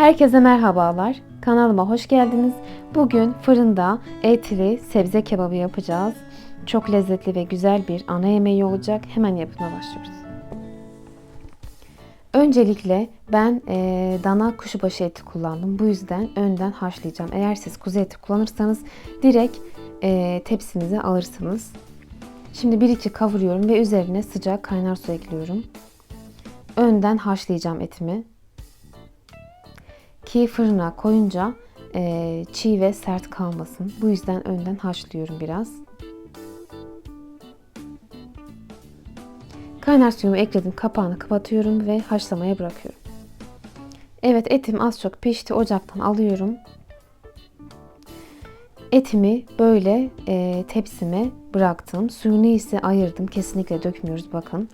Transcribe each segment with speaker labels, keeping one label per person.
Speaker 1: Herkese merhabalar. Kanalıma hoş geldiniz. Bugün fırında etli sebze kebabı yapacağız. Çok lezzetli ve güzel bir ana yemeği olacak. Hemen yapımına başlıyoruz. Öncelikle ben e, dana kuşbaşı eti kullandım. Bu yüzden önden haşlayacağım. Eğer siz kuzu eti kullanırsanız direkt e, tepsinize alırsınız. Şimdi bir iki kavuruyorum ve üzerine sıcak kaynar su ekliyorum. Önden haşlayacağım etimi ki fırına koyunca e, çiğ ve sert kalmasın. Bu yüzden önden haşlıyorum biraz. Kaynar suyumu ekledim. Kapağını kapatıyorum ve haşlamaya bırakıyorum. Evet etim az çok pişti. Ocaktan alıyorum. Etimi böyle e, tepsime bıraktım. Suyunu ise ayırdım. Kesinlikle dökmüyoruz bakın.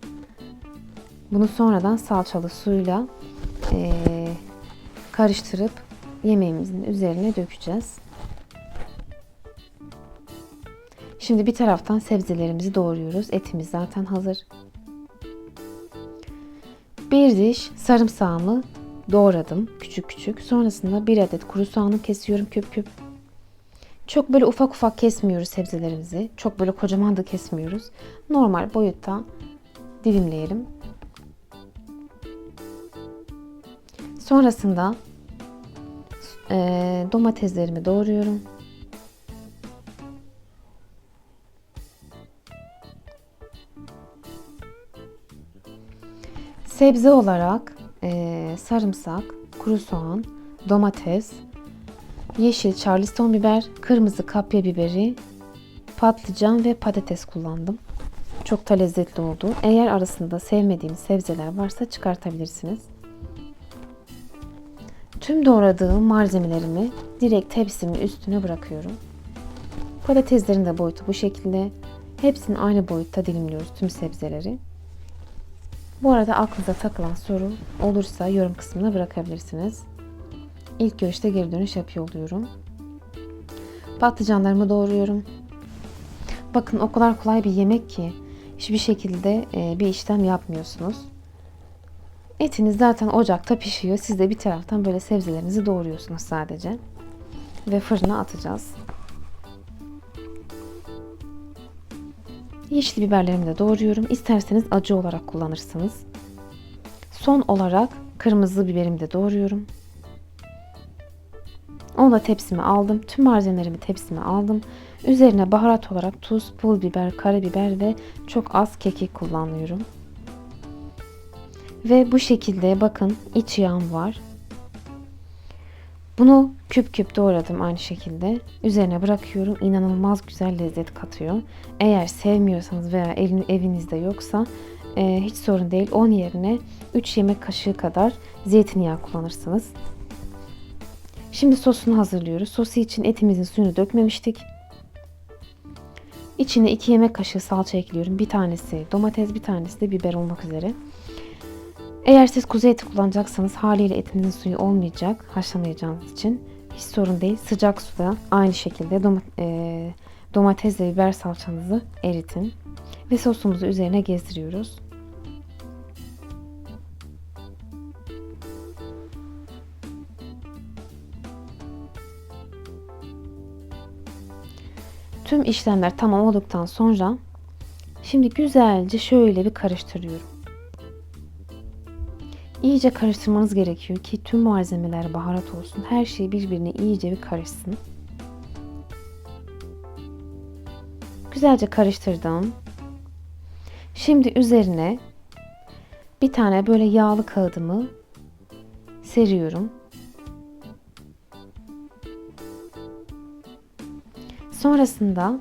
Speaker 1: Bunu sonradan salçalı suyla e, karıştırıp yemeğimizin üzerine dökeceğiz. Şimdi bir taraftan sebzelerimizi doğruyoruz. Etimiz zaten hazır. Bir diş sarımsağımı doğradım küçük küçük. Sonrasında bir adet kuru soğanı kesiyorum küp küp. Çok böyle ufak ufak kesmiyoruz sebzelerimizi. Çok böyle kocaman da kesmiyoruz. Normal boyutta dilimleyelim. Sonrasında e, domateslerimi doğruyorum. Sebze olarak e, sarımsak, kuru soğan, domates, yeşil charleston biber, kırmızı kapya biberi, patlıcan ve patates kullandım. Çok da lezzetli oldu. Eğer arasında sevmediğiniz sebzeler varsa çıkartabilirsiniz. Tüm doğradığım malzemelerimi direkt tepsimin üstüne bırakıyorum. Patateslerin de boyutu bu şekilde. Hepsini aynı boyutta dilimliyoruz tüm sebzeleri. Bu arada aklınıza takılan soru olursa yorum kısmına bırakabilirsiniz. İlk görüşte geri dönüş yapıyor oluyorum. Patlıcanlarımı doğruyorum. Bakın o kadar kolay bir yemek ki hiçbir şekilde e, bir işlem yapmıyorsunuz. Etiniz zaten ocakta pişiyor. Siz de bir taraftan böyle sebzelerinizi doğruyorsunuz sadece. Ve fırına atacağız. Yeşil biberlerimi de doğruyorum. İsterseniz acı olarak kullanırsınız. Son olarak kırmızı biberimi de doğruyorum. Onu da tepsime aldım. Tüm malzemelerimi tepsime aldım. Üzerine baharat olarak tuz, pul biber, karabiber ve çok az kekik kullanıyorum. Ve bu şekilde bakın iç yağım var. Bunu küp küp doğradım aynı şekilde. Üzerine bırakıyorum. İnanılmaz güzel lezzet katıyor. Eğer sevmiyorsanız veya evinizde yoksa e, hiç sorun değil. Onun yerine 3 yemek kaşığı kadar zeytinyağı kullanırsınız. Şimdi sosunu hazırlıyoruz. Sosu için etimizin suyunu dökmemiştik. İçine 2 yemek kaşığı salça ekliyorum. Bir tanesi domates, bir tanesi de biber olmak üzere. Eğer siz kuzu eti kullanacaksanız haliyle etinizin suyu olmayacak haşlamayacağınız için. Hiç sorun değil. Sıcak suda aynı şekilde e, domates ve biber salçanızı eritin. Ve sosumuzu üzerine gezdiriyoruz. Tüm işlemler tamam olduktan sonra şimdi güzelce şöyle bir karıştırıyorum. İyice karıştırmanız gerekiyor ki tüm malzemeler baharat olsun. Her şey birbirine iyice bir karışsın. Güzelce karıştırdım. Şimdi üzerine bir tane böyle yağlı kağıdımı seriyorum. Sonrasında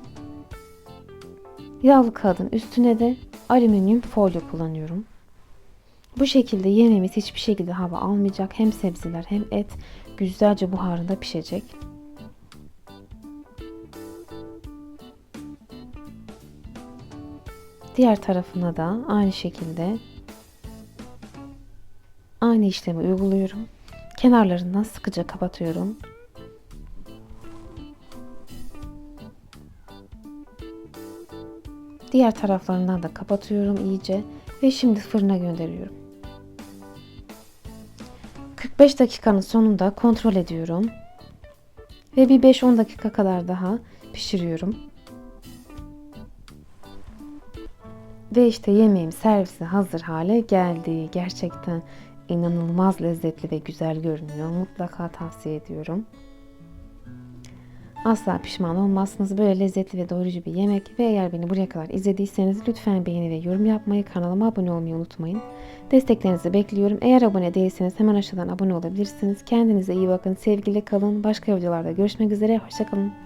Speaker 1: yağlı kağıdın üstüne de alüminyum folyo kullanıyorum. Bu şekilde yemeğimiz hiçbir şekilde hava almayacak. Hem sebzeler hem et güzelce buharında pişecek. Diğer tarafına da aynı şekilde aynı işlemi uyguluyorum. Kenarlarından sıkıca kapatıyorum. Diğer taraflarından da kapatıyorum iyice ve şimdi fırına gönderiyorum. 5 dakikanın sonunda kontrol ediyorum. Ve bir 5-10 dakika kadar daha pişiriyorum. Ve işte yemeğim servise hazır hale geldi. Gerçekten inanılmaz lezzetli ve güzel görünüyor. Mutlaka tavsiye ediyorum. Asla pişman olmazsınız. Böyle lezzetli ve doyurucu bir yemek. Ve eğer beni buraya kadar izlediyseniz lütfen beğeni ve yorum yapmayı, kanalıma abone olmayı unutmayın. Desteklerinizi bekliyorum. Eğer abone değilseniz hemen aşağıdan abone olabilirsiniz. Kendinize iyi bakın. Sevgiyle kalın. Başka videolarda görüşmek üzere. Hoşçakalın.